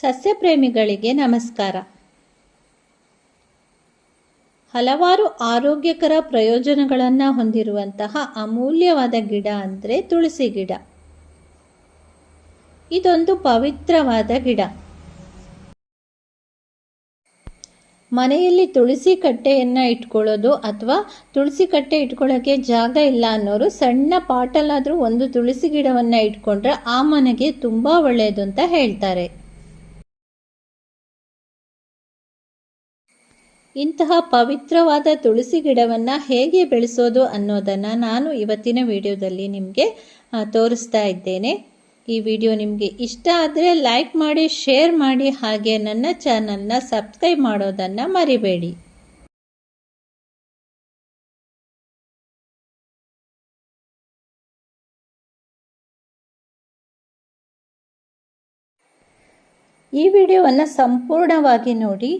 ಸಸ್ಯಪ್ರೇಮಿಗಳಿಗೆ ನಮಸ್ಕಾರ. ಹಲವಾರು ಆರೋಗ್ಯಕರ ಪ್ರಯೋಜನಗಳನ್ನು ಹೊಂದಿರುವಂತಹ ಅಮೂಲ್ಯವಾದ ಗಿಡ ಅಂದರೆ ತುಳಸಿ ಗಿಡ. ಇದೊಂದು ಪವಿತ್ರವಾದ ಗಿಡ. ಮನೆಯಲ್ಲಿ ತುಳಸಿ ಕಟ್ಟೆಯನ್ನು ಇಟ್ಕೊಳ್ಳೋದು ಅಥವಾ ತುಳಸಿ ಕಟ್ಟೆ ಇಟ್ಕೊಳ್ಳೋಕ್ಕೆ ಜಾಗ ಇಲ್ಲ ಅನ್ನೋರು ಸಣ್ಣ ಪಾಟಲ್ಲಾದರೂ ಒಂದು ತುಳಸಿ ಗಿಡವನ್ನು ಇಟ್ಕೊಂಡ್ರೆ ಆ ಮನೆಗೆ ತುಂಬ ಒಳ್ಳೆಯದು ಅಂತ ಹೇಳ್ತಾರೆ. ಇಂತಹ ಪವಿತ್ರವಾದ ತುಳಸಿ ಗಿಡವನ್ನು ಹೇಗೆ ಬೆಳೆಸೋದು ಅನ್ನೋದನ್ನು ನಾನು ಇವತ್ತಿನ ವಿಡಿಯೋದಲ್ಲಿ ನಿಮಗೆ ತೋರಿಸ್ತಾ ಇದ್ದೇನೆ. ಈ ವಿಡಿಯೋ ನಿಮಗೆ ಇಷ್ಟ ಆದರೆ ಲೈಕ್ ಮಾಡಿ, ಶೇರ್ ಮಾಡಿ, ಹಾಗೆ ನನ್ನ ಚಾನಲ್ನ ಸಬ್ಸ್ಕ್ರೈಬ್ ಮಾಡೋದನ್ನು ಮರಿಬೇಡಿ. ಈ ವಿಡಿಯೋವನ್ನು ಸಂಪೂರ್ಣವಾಗಿ ನೋಡಿ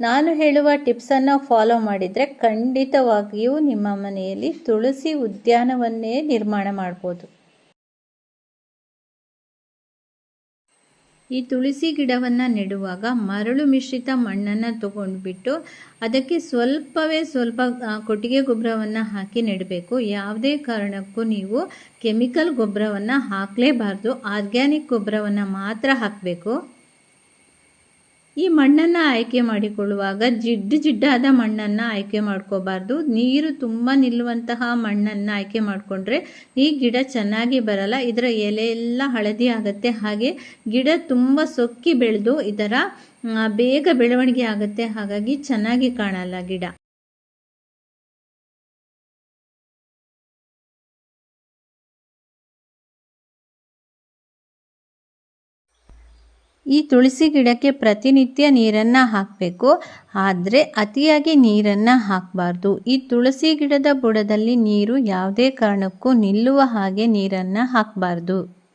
ನಾನು ಹೇಳುವ ಟಿಪ್ಸನ್ನು ಫಾಲೋ ಮಾಡಿದರೆ ಖಂಡಿತವಾಗಿಯೂ ನಿಮ್ಮ ಮನೆಯಲ್ಲಿ ತುಳಸಿ ಉದ್ಯಾನವನ್ನೇ ನಿರ್ಮಾಣ ಮಾಡ್ಬೋದು. ಈ ತುಳಸಿ ಗಿಡವನ್ನು ನೆಡುವಾಗ ಮರಳು ಮಿಶ್ರಿತ ಮಣ್ಣನ್ನು ತಗೊಂಡ್ಬಿಟ್ಟು ಅದಕ್ಕೆ ಸ್ವಲ್ಪವೇ ಸ್ವಲ್ಪ ಕೊಟ್ಟಿಗೆ ಗೊಬ್ಬರವನ್ನು ಹಾಕಿ ನೆಡಬೇಕು. ಯಾವುದೇ ಕಾರಣಕ್ಕೂ ನೀವು ಕೆಮಿಕಲ್ ಗೊಬ್ಬರವನ್ನು ಹಾಕಲೇಬಾರ್ದು. ಆರ್ಗ್ಯಾನಿಕ್ ಗೊಬ್ಬರವನ್ನು ಮಾತ್ರ ಹಾಕಬೇಕು. ಈ ಮಣ್ಣನ್ನು ಆಯ್ಕೆ ಮಾಡಿಕೊಳ್ಳುವಾಗ ಜಿಡ್ಡು ಜಿಡ್ಡಾದ ಮಣ್ಣನ್ನು ಆಯ್ಕೆ ಮಾಡ್ಕೋಬಾರ್ದು. ನೀರು ತುಂಬ ನಿಲ್ಲುವಂತಹ ಮಣ್ಣನ್ನು ಆಯ್ಕೆ ಮಾಡಿಕೊಂಡ್ರೆ ಈ ಗಿಡ ಚೆನ್ನಾಗಿ ಬರಲ್ಲ. ಇದರ ಎಲೆ ಎಲ್ಲ ಹಳದಿ ಆಗುತ್ತೆ. ಹಾಗೆ ಗಿಡ ತುಂಬ ಸೊಕ್ಕಿ ಬೆಳೆದು ಇದರ ಬೇಗ ಬೆಳವಣಿಗೆ ಆಗುತ್ತೆ. ಹಾಗಾಗಿ ಚೆನ್ನಾಗಿ ಕಾಣಲ್ಲ ಗಿಡ. ಈ ತುಳಸಿ ಗಿಡಕ್ಕೆ ಪ್ರತಿನಿತ್ಯ ನೀರನ್ನು ಹಾಕಬೇಕು. ಆದರೆ ಅತಿಯಾಗಿ ನೀರನ್ನು ಹಾಕಬಾರ್ದು. ಈ ತುಳಸಿ ಗಿಡದ ಬುಡದಲ್ಲಿ ನೀರು ಯಾವುದೇ ಕಾರಣಕ್ಕೂ ನಿಲ್ಲುವ ಹಾಗೆ ನೀರನ್ನು ಹಾಕಬಾರ್ದು.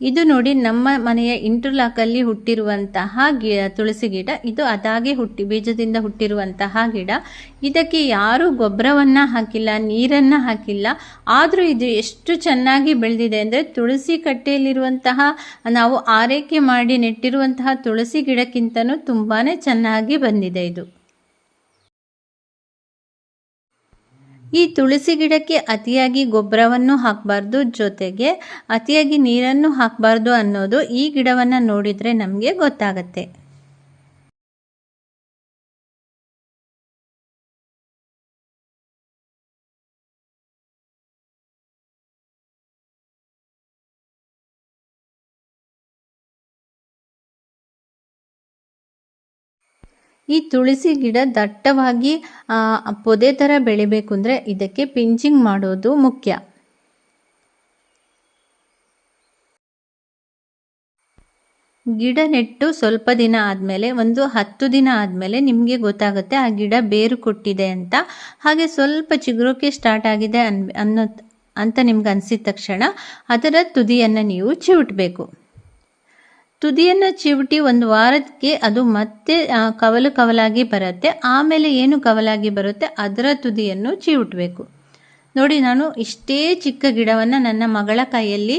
ಇದು ನೋಡಿ ನಮ್ಮ ಮನೆಯ ಇಂಟರ್ಲಾಕಲ್ಲಿ ಹುಟ್ಟಿರುವಂತಹ ಗಿ, ತುಳಸಿ ಗಿಡ. ಇದು ಅದಾಗೆ ಹುಟ್ಟಿ, ಬೀಜದಿಂದ ಹುಟ್ಟಿರುವಂತಹ ಗಿಡ. ಇದಕ್ಕೆ ಯಾರೂ ಗೊಬ್ಬರವನ್ನು ಹಾಕಿಲ್ಲ, ನೀರನ್ನು ಹಾಕಿಲ್ಲ. ಆದರೂ ಇದು ಎಷ್ಟು ಚೆನ್ನಾಗಿ ಬೆಳೆದಿದೆ ಅಂದರೆ ತುಳಸಿ ಕಟ್ಟೆಯಲ್ಲಿರುವಂತಹ, ನಾವು ಆರೈಕೆ ಮಾಡಿ ನೆಟ್ಟಿರುವಂತಹ ತುಳಸಿ ಗಿಡಕ್ಕಿಂತನೂ ತುಂಬಾ ಚೆನ್ನಾಗಿ ಬಂದಿದೆ ಇದು. ಈ ತುಳಸಿ ಗಿಡಕ್ಕೆ ಅತಿಯಾಗಿ ಗೊಬ್ಬರವನ್ನು ಹಾಕಬಾರ್ದು ಜೊತೆಗೆ ಅತಿಯಾಗಿ ನೀರನ್ನು ಹಾಕಬಾರ್ದು ಅನ್ನೋದು ಈ ಗಿಡವನ್ನು ನೋಡಿದರೆ ನಮಗೆ ಗೊತ್ತಾಗತ್ತೆ. ಈ ತುಳಸಿ ಗಿಡ ದಟ್ಟವಾಗಿ ಪೊದೆ ಥರ ಬೆಳಿಬೇಕು ಅಂದರೆ ಇದಕ್ಕೆ ಪಿಂಚಿಂಗ್ ಮಾಡೋದು ಮುಖ್ಯ. ಗಿಡ ನೆಟ್ಟು ಸ್ವಲ್ಪ ದಿನ ಆದಮೇಲೆ, ಒಂದು ಹತ್ತು ದಿನ ಆದಮೇಲೆ ನಿಮಗೆ ಗೊತ್ತಾಗುತ್ತೆ ಆ ಗಿಡ ಬೇರು ಕೊಟ್ಟಿದೆ ಅಂತ. ಹಾಗೆ ಸ್ವಲ್ಪ ಚಿಗುರೋಕೆ ಸ್ಟಾರ್ಟ್ ಆಗಿದೆ ಅನ್, ಅನ್ನೋ, ಅಂತ ನಿಮ್ಗೆ ಅನಿಸಿದ ತಕ್ಷಣ ಅದರ ತುದಿಯನ್ನು ನೀವು ಚಿವುಟಬೇಕು. ತುದಿಯನ್ನು ಚಿವುಟಿ ಒಂದು ವಾರಕ್ಕೆ ಅದು ಮತ್ತೆ ಕವಲು ಕವಲಾಗಿ ಬರುತ್ತೆ. ಆಮೇಲೆ ಏನು ಕವಲಾಗಿ ಬರುತ್ತೆ? ಅದರ ತುದಿಯನ್ನು ಚಿವುಟಬೇಕು. ನೋಡಿ, ನಾನು ಇಷ್ಟೇ ಚಿಕ್ಕ ಗಿಡವನ್ನು ನನ್ನ ಮಗಳ ಕೈಯಲ್ಲಿ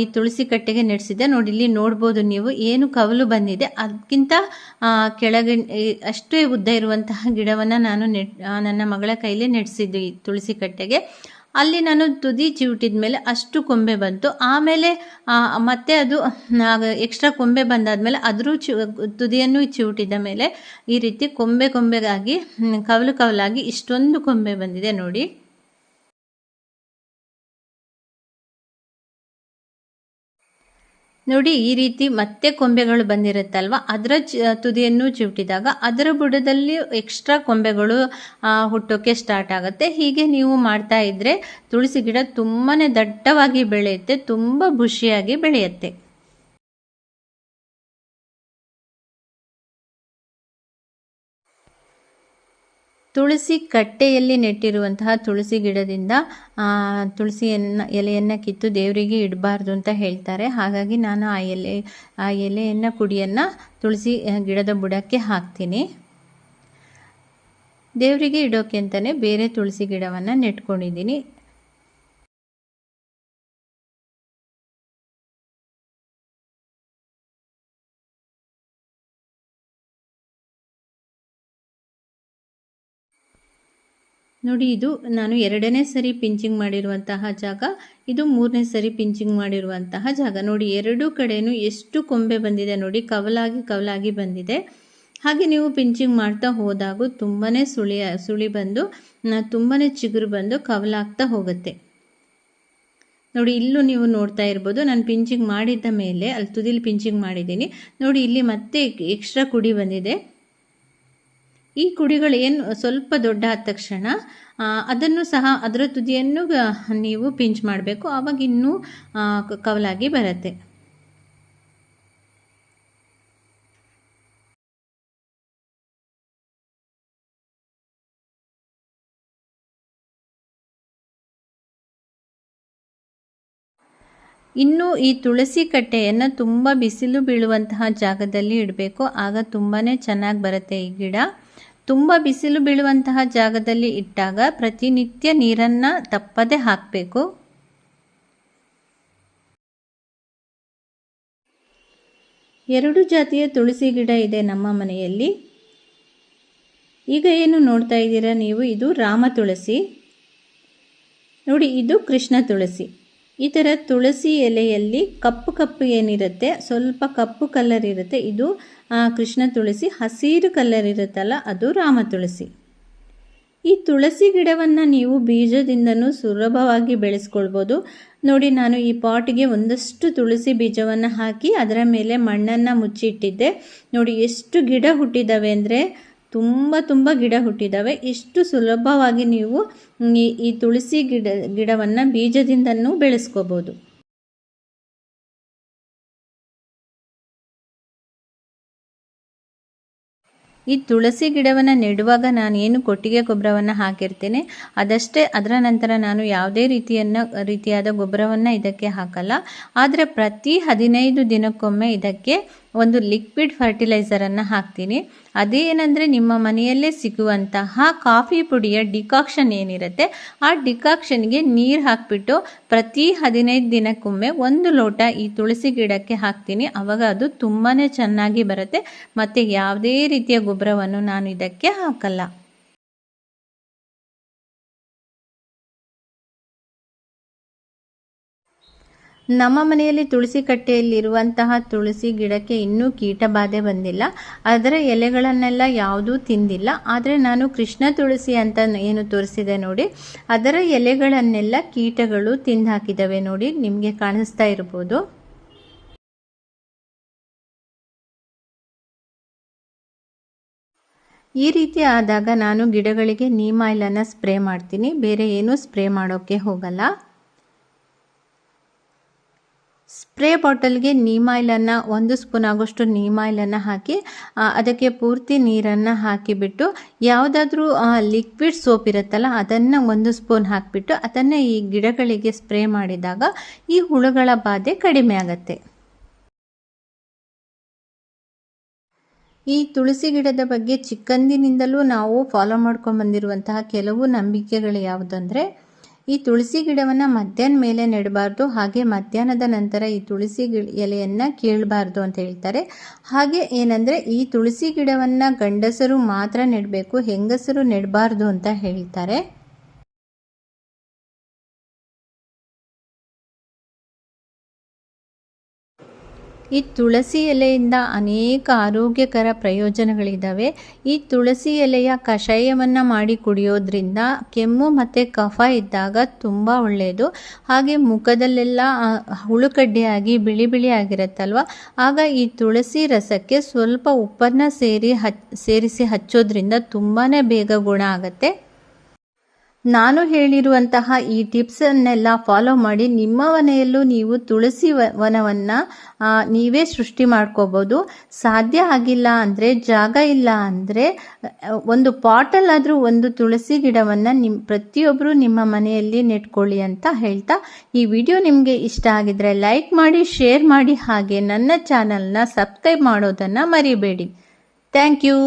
ಈ ತುಳಸಿ ಕಟ್ಟೆಗೆ ನೆಡೆಸಿದ್ದೆ. ನೋಡಿ, ಇಲ್ಲಿ ನೋಡ್ಬೋದು ನೀವು ಏನು ಕವಲು ಬಂದಿದೆ. ಅದಕ್ಕಿಂತ ಕೆಳಗೆ ಅಷ್ಟೇ ಉದ್ದ ಇರುವಂತಹ ಗಿಡವನ್ನು ನಾನು ನೆಟ್ ನನ್ನ ಮಗಳ ಕೈಯಲ್ಲಿ ನೆಡೆಸಿದ್ದು ಈ ತುಳಸಿ ಕಟ್ಟೆಗೆ. ಅಲ್ಲಿ ನಾನು ತುದಿ ಚಿವುಟಿದ ಮೇಲೆ ಅಷ್ಟು ಕೊಂಬೆ ಬಂತು. ಆಮೇಲೆ ಮತ್ತೆ ಅದು ಎಕ್ಸ್ಟ್ರಾ ಕೊಂಬೆ ಬಂದಾದಮೇಲೆ ಅದರೂ ಚಿ, ತುದಿಯನ್ನು ಚಿವುಟಿದ ಮೇಲೆ ಈ ರೀತಿ ಕೊಂಬೆ ಕೊಂಬೆಗಾಗಿ ಕವಲು ಕವಲಾಗಿ ಇಷ್ಟೊಂದು ಕೊಂಬೆ ಬಂದಿದೆ ನೋಡಿ. ನೋಡಿ, ಈ ರೀತಿ ಮತ್ತೆ ಕೊಂಬೆಗಳು ಬಂದಿರುತ್ತಲ್ವ? ಅದರ ತುದಿಯನ್ನು ಚಿವುಟಿದಾಗ ಅದರ ಬುಡದಲ್ಲಿ ಎಕ್ಸ್ಟ್ರಾ ಕೊಂಬೆಗಳು ಹುಟ್ಟೋಕ್ಕೆ ಸ್ಟಾರ್ಟ್ ಆಗುತ್ತೆ. ಹೀಗೆ ನೀವು ಮಾಡ್ತಾ ಇದ್ದರೆ ತುಳಸಿ ಗಿಡ ತುಂಬಾ ದಟ್ಟವಾಗಿ ಬೆಳೆಯುತ್ತೆ, ತುಂಬ ಖುಷಿಯಾಗಿ ಬೆಳೆಯುತ್ತೆ. ತುಳಸಿ ಕಟ್ಟೆಯಲ್ಲಿ ನೆಟ್ಟಿರುವಂತಹ ತುಳಸಿ ಗಿಡದಿಂದ ತುಳಸಿಯನ್ನು ಎಲೆಯನ್ನು ಕಿತ್ತು ದೇವರಿಗೆ ಇಡಬಾರ್ದು ಅಂತ ಹೇಳ್ತಾರೆ. ಹಾಗಾಗಿ ನಾನು ಆ ಎಲೆ, ಆ ಎಲೆಯನ್ನು, ಕುಡಿಯನ್ನು ತುಳಸಿ ಗಿಡದ ಬುಡಕ್ಕೆ ಹಾಕ್ತೀನಿ. ದೇವರಿಗೆ ಇಡೋಕೆ ಅಂತಲೇ ಬೇರೆ ತುಳಸಿ ಗಿಡವನ್ನು ನೆಟ್ಕೊಂಡಿದ್ದೀನಿ. ನೋಡಿ, ಇದು ನಾನು ಎರಡನೇ ಸರಿ ಪಿಂಚಿಂಗ್ ಮಾಡಿರುವಂತಹ ಜಾಗ, ಇದು ಮೂರನೇ ಸರಿ ಪಿಂಚಿಂಗ್ ಮಾಡಿರುವಂತಹ ಜಾಗ. ನೋಡಿ, ಎರಡೂ ಕಡೆಯೂ ಎಷ್ಟು ಕೊಂಬೆ ಬಂದಿದೆ ನೋಡಿ, ಕವಲಾಗಿ ಕವಲಾಗಿ ಬಂದಿದೆ. ಹಾಗೆ ನೀವು ಪಿಂಚಿಂಗ್ ಮಾಡ್ತಾ ಹೋದಾಗೂ ತುಂಬಾ ಸುಳಿ ಸುಳಿ ಬಂದು ತುಂಬಾ ಚಿಗುರು ಬಂದು ಕವಲಾಗ್ತಾ ಹೋಗುತ್ತೆ. ನೋಡಿ, ಇಲ್ಲೂ ನೀವು ನೋಡ್ತಾ ಇರ್ಬೋದು, ನಾನು ಪಿಂಚಿಂಗ್ ಮಾಡಿದ್ದ ಮೇಲೆ, ಅಲ್ಲಿ ತುದಿಲಿ ಪಿಂಚಿಂಗ್ ಮಾಡಿದ್ದೀನಿ. ನೋಡಿ, ಇಲ್ಲಿ ಮತ್ತೆ ಎಕ್ಸ್ಟ್ರಾ ಕುಡಿ ಬಂದಿದೆ. ಈ ಕುಡಿಗಳು ಏನು ಸ್ವಲ್ಪ ದೊಡ್ಡ ಆದ ತಕ್ಷಣ ಅದನ್ನು ಸಹ ಅದರ ತುದಿಯನ್ನು ನೀವು ಪಿಂಚ್ ಮಾಡಬೇಕು. ಆವಾಗ ಇನ್ನೂ ಕವಲಾಗಿ ಬರುತ್ತೆ. ಇನ್ನು ಈ ತುಳಸಿ ಕಟ್ಟೆಯನ್ನು ತುಂಬ ಬಿಸಿಲು ಬೀಳುವಂತಹ ಜಾಗದಲ್ಲಿ ಇಡಬೇಕು. ಆಗ ತುಂಬಾ ಚೆನ್ನಾಗಿ ಬರುತ್ತೆ ಈ ಗಿಡ. ತುಂಬ ಬಿಸಿಲು ಬೀಳುವಂತಹ ಜಾಗದಲ್ಲಿ ಇಟ್ಟಾಗ ಪ್ರತಿನಿತ್ಯ ನೀರನ್ನು ತಪ್ಪದೆ ಹಾಕಬೇಕು. ಎರಡು ಜಾತಿಯ ತುಳಸಿ ಗಿಡ ಇದೆ ನಮ್ಮ ಮನೆಯಲ್ಲಿ. ಈಗ ಏನು ನೋಡ್ತಾ ಇದ್ದೀರಾ ನೀವು? ಇದು ರಾಮ ತುಳಸಿ. ನೋಡಿ, ಇದು ಕೃಷ್ಣ ತುಳಸಿ. ಈ ಥರ ತುಳಸಿ ಎಲೆಯಲ್ಲಿ ಕಪ್ಪು ಕಪ್ಪು ಏನಿರುತ್ತೆ, ಸ್ವಲ್ಪ ಕಪ್ಪು ಕಲರ್ ಇರುತ್ತೆ. ಇದು ಕೃಷ್ಣ ತುಳಸಿ, ಹಸಿರು ಕಲರ್ ಇರುತ್ತಲ್ಲ, ಅದು ರಾಮ ತುಳಸಿ. ಈ ತುಳಸಿ ಗಿಡವನ್ನು ನೀವು ಬೀಜದಿಂದನೂ ಸುಲಭವಾಗಿ ಬೆಳೆಸ್ಕೊಳ್ಬೋದು. ನೋಡಿ, ನಾನು ಈ ಪಾಟಿಗೆ ಒಂದಷ್ಟು ತುಳಸಿ ಬೀಜವನ್ನು ಹಾಕಿ ಅದರ ಮೇಲೆ ಮಣ್ಣನ್ನು ಮುಚ್ಚಿಟ್ಟಿದ್ದೆ. ನೋಡಿ, ಎಷ್ಟು ಗಿಡ ಹುಟ್ಟಿದ್ದಾವೆ ಅಂದರೆ ತುಂಬ ತುಂಬ ಗಿಡ ಹುಟ್ಟಿದ್ದಾವೆ ಇಷ್ಟು ಸುಲಭವಾಗಿ ನೀವು ಈ ತುಳಸಿ ಗಿಡ, ಗಿಡವನ್ನು ಬೀಜದಿಂದನೂ ಬೆಳೆಸ್ಕೋಬೋದು. ಈ ತುಳಸಿ ಗಿಡವನ್ನು ನೆಡುವಾಗ ನಾನು ಏನು ಕೊಟ್ಟಿಗೆ ಗೊಬ್ಬರವನ್ನು ಹಾಕಿರ್ತೇನೆ, ಅದಷ್ಟೇ ಅದರ ನಂತರ ನಾನು ಯಾವುದೇ ರೀತಿಯನ್ನು, ರೀತಿಯಾದ ಗೊಬ್ಬರವನ್ನು ಇದಕ್ಕೆ ಹಾಕಲ್ಲ. ಆದರೆ ಪ್ರತಿ ಹದಿನೈದು ದಿನಕ್ಕೊಮ್ಮೆ ಇದಕ್ಕೆ ಒಂದು ಲಿಕ್ವಿಡ್ ಫರ್ಟಿಲೈಸರನ್ನು ಹಾಕ್ತೀನಿ. ಅದೇನೆಂದರೆ ನಿಮ್ಮ ಮನೆಯಲ್ಲೇ ಸಿಗುವಂತಹ ಕಾಫಿ ಪುಡಿಯ ಡಿಕಾಕ್ಷನ್ ಏನಿರುತ್ತೆ, ಆ ಡಿಕಾಕ್ಷನ್ಗೆ ನೀರು ಹಾಕಿಬಿಟ್ಟು ಪ್ರತಿ ಹದಿನೈದು ದಿನಕ್ಕೊಮ್ಮೆ ಒಂದು ಲೋಟ ಈ ತುಳಸಿ ಗಿಡಕ್ಕೆ ಹಾಕ್ತೀನಿ. ಆವಾಗ ಅದು ತುಂಬಾ ಚೆನ್ನಾಗಿ ಬರುತ್ತೆ. ಮತ್ತು ಯಾವುದೇ ರೀತಿಯ ಗೊಬ್ಬರವನ್ನು ನಾನು ಇದಕ್ಕೆ ಹಾಕಲ್ಲ. ನಮ್ಮ ಮನೆಯಲ್ಲಿ ತುಳಸಿ ಕಟ್ಟೆಯಲ್ಲಿರುವಂತಹ ತುಳಸಿ ಗಿಡಕ್ಕೆ ಇನ್ನೂ ಕೀಟ ಬಾಧೆ ಬಂದಿಲ್ಲ. ಅದರ ಎಲೆಗಳನ್ನೆಲ್ಲ ಯಾವುದೂ ತಿಂದಿಲ್ಲ. ಆದರೆ ನಾನು ಕೃಷ್ಣ ತುಳಸಿ ಅಂತ ಏನು ತೋರಿಸಿದೆ ನೋಡಿ, ಅದರ ಎಲೆಗಳನ್ನೆಲ್ಲ ಕೀಟಗಳು ತಿಂದು ಹಾಕಿದ್ದಾವೆ ನೋಡಿ, ನಿಮಗೆ ಕಾಣಿಸ್ತಾ ಇರ್ಬೋದು. ಈ ರೀತಿ ಆದಾಗ ನಾನು ಗಿಡಗಳಿಗೆ ನೀಮ್ ಆಯಿಲನ್ನು ಸ್ಪ್ರೇ ಮಾಡ್ತೀನಿ. ಬೇರೆ ಏನೂ ಸ್ಪ್ರೇ ಮಾಡೋಕ್ಕೆ ಹೋಗಲ್ಲ. ಸ್ಪ್ರೇ ಬಾಟಲ್ಗೆ ನೀಮ್ ಆಯಿಲನ್ನು, ಒಂದು ಸ್ಪೂನ್ ಆಗೋಷ್ಟು ನೀಮ್ ಆಯಿಲನ್ನು ಹಾಕಿ ಅದಕ್ಕೆ ಪೂರ್ತಿ ನೀರನ್ನು ಹಾಕಿಬಿಟ್ಟು, ಯಾವುದಾದ್ರೂ ಲಿಕ್ವಿಡ್ ಸೋಪ್ ಇರುತ್ತಲ್ಲ, ಅದನ್ನು ಒಂದು ಸ್ಪೂನ್ ಹಾಕಿಬಿಟ್ಟು, ಅದನ್ನು ಈ ಗಿಡಗಳಿಗೆ ಸ್ಪ್ರೇ ಮಾಡಿದಾಗ ಈ ಹುಳುಗಳ ಬಾಧೆ ಕಡಿಮೆ ಆಗುತ್ತೆ. ಈ ತುಳಸಿ ಗಿಡದ ಬಗ್ಗೆ ಚಿಕ್ಕಂದಿನಿಂದಲೂ ನಾವು ಫಾಲೋ ಮಾಡ್ಕೊಂಡು ಬಂದಿರುವಂತಹ ಕೆಲವು ನಂಬಿಕೆಗಳು ಯಾವುದಂದರೆ ಈ ತುಳಸಿ ಗಿಡವನ್ನು ಮಧ್ಯಾಹ್ನ ಮೇಲೆ ನೆಡಬಾರ್ದು, ಹಾಗೆ ಮಧ್ಯಾಹ್ನದ ನಂತರ ಈ ತುಳಸಿ ಗಿ, ಎಲೆಯನ್ನು ಕೀಳಬಾರ್ದು ಅಂತ ಹೇಳ್ತಾರೆ. ಹಾಗೆ ಏನಂದರೆ ಈ ತುಳಸಿ ಗಿಡವನ್ನು ಗಂಡಸರು ಮಾತ್ರ ನೆಡಬೇಕು, ಹೆಂಗಸರು ನೆಡಬಾರ್ದು ಅಂತ ಹೇಳ್ತಾರೆ. ಈ ತುಳಸಿ ಎಲೆಯಿಂದ ಅನೇಕ ಆರೋಗ್ಯಕರ ಪ್ರಯೋಜನಗಳಿದ್ದಾವೆ. ಈ ತುಳಸಿ ಎಲೆಯ ಕಷಾಯವನ್ನು ಮಾಡಿ ಕುಡಿಯೋದ್ರಿಂದ ಕೆಮ್ಮು ಮತ್ತು ಕಫ ಇದ್ದಾಗ ತುಂಬ ಒಳ್ಳೆಯದು. ಹಾಗೆ ಮುಖದಲ್ಲೆಲ್ಲ ಹುಳುಕಡ್ಡಿಯಾಗಿ ಬಿಳಿ ಬಿಳಿ ಆಗಿರುತ್ತಲ್ವ ಆಗ ಈ ತುಳಸಿ ರಸಕ್ಕೆ ಸ್ವಲ್ಪ ಉಪ್ಪನ್ನು ಸೇರಿ ಹಚ್, ಸೇರಿಸಿ ಹಚ್ಚೋದ್ರಿಂದ ತುಂಬಾ ಬೇಗ ಗುಣ ಆಗುತ್ತೆ. ನಾನು ಹೇಳಿರುವಂತಹ ಈ ಟಿಪ್ಸನ್ನೆಲ್ಲ ಫಾಲೋ ಮಾಡಿ ನಿಮ್ಮ ಮನೆಯಲ್ಲೂ ನೀವು ತುಳಸಿ ವನವನ್ನು ನೀವೇ ಸೃಷ್ಟಿ ಮಾಡ್ಕೋಬೋದು. ಸಾಧ್ಯ ಆಗಿಲ್ಲ ಅಂದರೆ, ಜಾಗ ಇಲ್ಲ ಅಂದರೆ, ಒಂದು ಪಾಟಲ್ಲಾದರೂ ಒಂದು ತುಳಸಿ ಗಿಡವನ್ನು ನಿಮ್ಮ ಪ್ರತಿಯೊಬ್ಬರು ನಿಮ್ಮ ಮನೆಯಲ್ಲಿ ನೆಟ್ಕೊಳ್ಳಿ ಅಂತ ಹೇಳ್ತಾ ಈ ವಿಡಿಯೋ ನಿಮಗೆ ಇಷ್ಟ ಆಗಿದ್ರೆ ಲೈಕ್ ಮಾಡಿ, ಶೇರ್ ಮಾಡಿ ಹಾಗೆ ನನ್ನ ಚಾನಲ್ನ ಸಬ್ಸ್ಕ್ರೈಬ್ ಮಾಡೋದನ್ನು ಮರಿಬೇಡಿ. Thank you